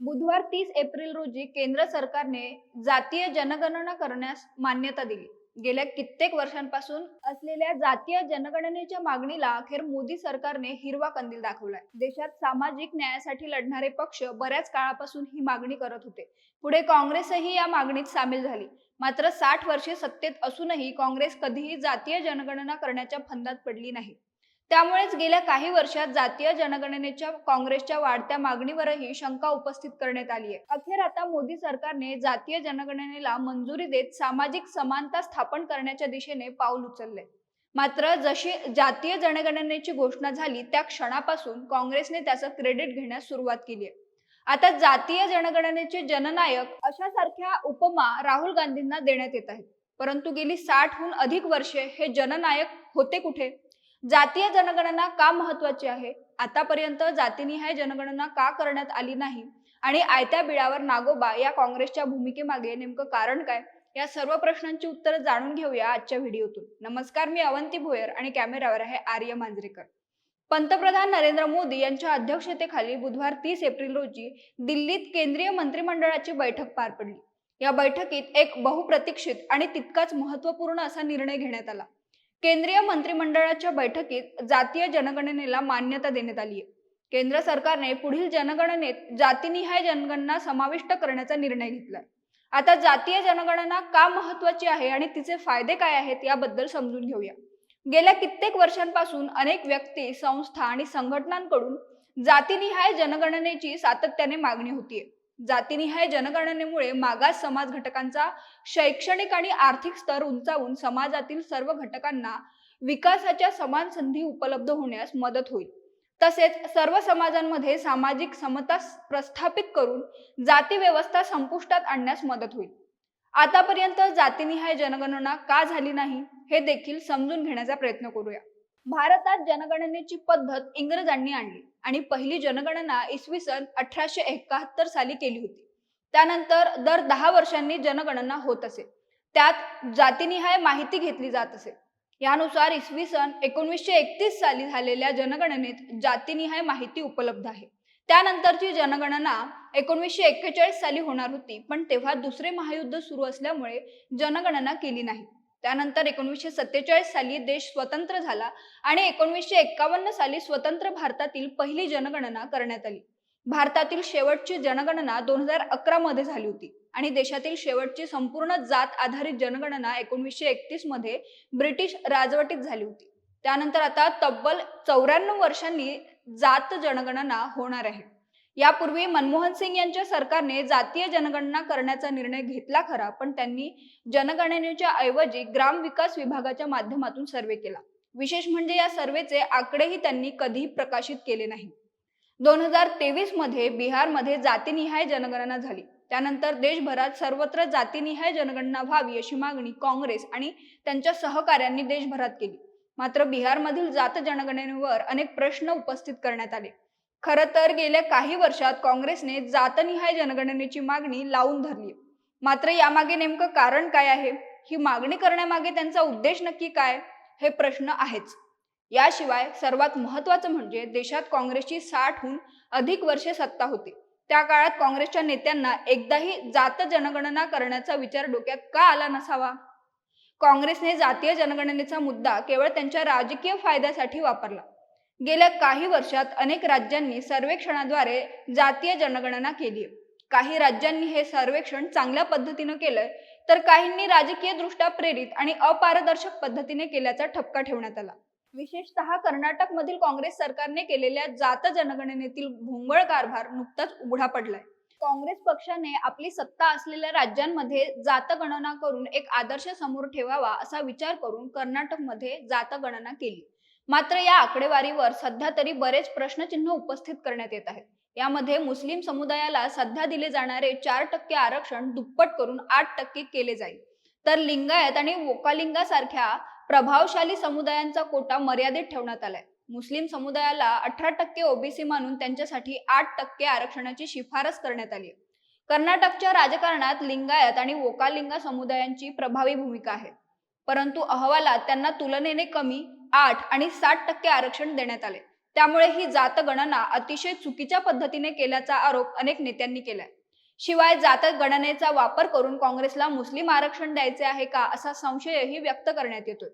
बुधवार तीस एप्रिल रोजी केंद्र सरकारने जातीय जनगणना करण्यास मान्यता दिली. गेल्या कित्येक वर्षांपासून असलेल्या जातीय जनगणनेच्या मागणीला अखेर मोदी सरकारने हिरवा कंदील दाखवलाय. देशात सामाजिक न्यायासाठी लढणारे पक्ष बऱ्याच काळापासून ही मागणी करत होते. पुढे काँग्रेसही या मागणीत सामील झाली. मात्र साठ वर्षे सत्तेत असूनही काँग्रेस कधीही जातीय जनगणना करण्याच्या फंदात पडली नाही. त्यामुळेच गेल्या काही वर्षात जातीय जनगणनेच्या काँग्रेसच्या वाढत्या मागणीवरही शंका उपस्थित करण्यात आली आहे. अखेर आता मोदी सरकारने जातीय जनगणनेला मंजुरी देत सामाजिक समानता स्थापन करण्याच्या दिशेने पाऊल उचलले. मात्र जशी जातीय जनगणनेची घोषणा झाली त्या क्षणापासून काँग्रेसने त्याचं क्रेडिट घेण्यास सुरुवात केली आहे. आता जातीय जनगणनेचे जननायक अशा सारख्या उपमा राहुल गांधींना देण्यात येत आहेत. परंतु गेली साठहून अधिक वर्षे हे जननायक होते कुठे? जातीय जनगणना का महत्वाची आहे? आतापर्यंत जातीनिहाय जनगणना का करण्यात आली नाही? आणि आयत्या बिळावर नागोबा या काँग्रेसच्या भूमिकेमागे नेमकं कारण काय? या सर्व प्रश्नांची उत्तरं जाणून घेऊया आजच्या व्हिडिओतून. नमस्कार मी अवंती भोयर आणि कॅमेरावर आहे आर्य मांजरेकर. पंतप्रधान नरेंद्र मोदी यांच्या अध्यक्षतेखाली बुधवार तीस एप्रिल रोजी दिल्लीत केंद्रीय मंत्रिमंडळाची बैठक पार पडली. या बैठकीत एक बहुप्रतीक्षित आणि तितकाच महत्त्वपूर्ण असा निर्णय घेण्यात आला. केंद्रीय मंत्रिमंडळाच्या बैठकीत जातीय जनगणनेला मान्यता देण्यात आली आहे केंद्र सरकारने पुढील जनगणनेत जातीनिहाय जनगणना समाविष्ट करण्याचा निर्णय घेतलाय. आता जातीय जनगणना का महत्वाची आहे आणि तिचे फायदे काय आहेत याबद्दल समजून घेऊया. गेल्या कित्येक वर्षांपासून अनेक व्यक्ती संस्था आणि संघटनांकडून जातीनिहाय जनगणनेची सातत्याने मागणी होतीये. जातीनिहाय जनगणनेमुळे मागास समाज घटकांचा शैक्षणिक आणि आर्थिक स्तर उंचावून समाजातील सर्व घटकांना विकासाच्या समान संधी उपलब्ध होण्यास मदत होईल. तसेच सर्व समाजांमध्ये सामाजिक समता प्रस्थापित करून जाती व्यवस्था संपुष्टात आणण्यास मदत होईल. आतापर्यंत जातीनिहाय जनगणना का झाली नाही हे देखील समजून घेण्याचा प्रयत्न करूया. भारतात जनगणनेची पद्धत इंग्रजांनी आणली आणि पहिली जनगणना इसवी सन अठराशे एकाहत्तर साली केली होती. त्यानंतर दर दहा वर्षांनी जनगणना होत असे. त्यात जातीनिहाय माहिती घेतली जात असे. यानुसार इसवी सन एकोणवीसशे एकतीस साली झालेल्या जनगणनेत जातीनिहाय माहिती उपलब्ध आहे. त्यानंतरची जनगणना एकोणवीसशे एक्केचाळीस साली होणार होती पण तेव्हा दुसरे महायुद्ध सुरू असल्यामुळे जनगणना केली नाही. त्यानंतर एकोणीसशे सत्तेचाळीस साली देश स्वतंत्र झाला आणि एकोणवीसशे एक्कावन्न साली स्वतंत्र भारतातील पहिली जनगणना करण्यात आली. भारतातील शेवटची जनगणना दोन हजार अकरा मध्ये झाली होती आणि देशातील शेवटची संपूर्ण जात आधारित जनगणना एकोणवीसशे एकतीसमध्ये ब्रिटिश राजवटीत झाली होती. त्यानंतर आता तब्बल चौऱ्याण्णव वर्षांनी जात जनगणना होणार आहे. यापूर्वी मनमोहन सिंग यांच्या सरकारने जातीय जनगणना करण्याचा निर्णय घेतला खरा पण त्यांनी जनगणनेच्या ऐवजी ग्राम विकास विभागाच्या माध्यमातून सर्वे केला. विशेष म्हणजे या सर्वेचे आकडेही त्यांनी कधीही प्रकाशित केले नाही. दोन हजार तेवीसमध्ये बिहारमध्ये जातीनिहाय जनगणना झाली. त्यानंतर देशभरात सर्वत्र जातीनिहाय जनगणना व्हावी अशी मागणी काँग्रेस आणि त्यांच्या सहकाऱ्यांनी देशभरात केली. मात्र बिहारमधील जात जनगणनेवर अनेक प्रश्न उपस्थित करण्यात आले. खरं तर गेल्या काही वर्षात काँग्रेसने जातनिहाय जनगणनेची मागणी लावून धरली. मात्र यामागे नेमकं कारण काय आहे? ही मागणी करण्यामागे त्यांचा उद्देश नक्की काय? हे प्रश्न आहेच. याशिवाय सर्वात महत्वाचं म्हणजे देशात काँग्रेसची साठहून अधिक वर्षे सत्ता होती. त्या काळात काँग्रेसच्या नेत्यांना एकदाही जात जनगणना करण्याचा विचार डोक्यात का आला नसावा? काँग्रेसने जातीय जनगणनेचा मुद्दा केवळ त्यांच्या राजकीय फायद्यासाठी वापरला. गेल्या काही वर्षात अनेक राज्यांनी सर्वेक्षणाद्वारे जातीय जनगणना केली. काही राज्यांनी हे सर्वेक्षण चांगल्या पद्धतीनं केलंय तर काहींनी राजकीय दृष्ट्या प्रेरित आणि अपारदर्शक पद्धतीने केल्याचा ठपका ठेवण्यात आला. विशेषतः कर्नाटक मधील काँग्रेस सरकारने केलेल्या जात जनगणनेतील भोंगळ कारभार नुकताच उघडा पडलाय. काँग्रेस पक्षाने आपली सत्ता असलेल्या राज्यांमध्ये जातगणना करून एक आदर्श समोर ठेवावा असा विचार करून कर्नाटकमध्ये जातगणना केली. मात्र या आकडेवारीवर सध्या तरी बरेच प्रश्नचिन्ह उपस्थित करण्यात येत आहेत. यामध्ये मुस्लिम समुदायाला सध्या दिले जाणारे चार टक्के आरक्षण दुप्पट करून आठ टक्के केले जाईल. तर लिंगायत आणि वोकालिंगासारख्या प्रभावशाली समुदायांचा कोटा मर्यादित ठेवण्यात आलाय. मुस्लिम समुदायाला अठरा टक्के ओबीसी मानून त्यांच्यासाठी आठ टक्के आरक्षणाची शिफारस करण्यात आली कर्नाटकच्या राजकारणात लिंगायत आणि वोकालिंगा समुदायांची प्रभावी भूमिका आहे. परंतु अहवालात त्यांना तुलनेने कमी आठ आणि सात टक्के आरक्षण देण्यात आले. त्यामुळे ही जातगणना अतिशय चुकीच्या पद्धतीने केल्याचा आरोप अनेक नेत्यांनी केलाय. शिवाय जातगणनेचा वापर करून काँग्रेसला मुस्लिम आरक्षण द्यायचे आहे का असा संशयही व्यक्त करण्यात येतोय.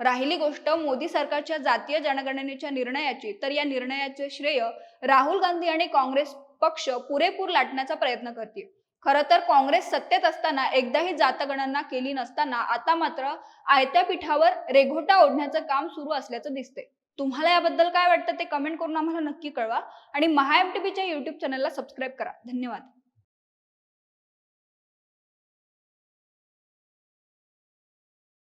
राहिली गोष्ट मोदी सरकारच्या जातीय जनगणनेच्या निर्णयाची तर या निर्णयाचे श्रेय राहुल गांधी आणि काँग्रेस पक्ष पुरेपूर लाटण्याचा प्रयत्न करतील. खरं तर काँग्रेस सत्तेत असताना एकदाही जातगणना केली नसताना आता मात्र आयत्या पीठावर रेघोटा ओढण्याचं काम सुरू असल्याचं दिसतंय. तुम्हाला याबद्दल काय वाटतं ते कमेंट करून आम्हाला नक्की कळवा. आणि महाएमटीबीच्या युट्यूब चॅनलला सबस्क्राईब करा. धन्यवाद.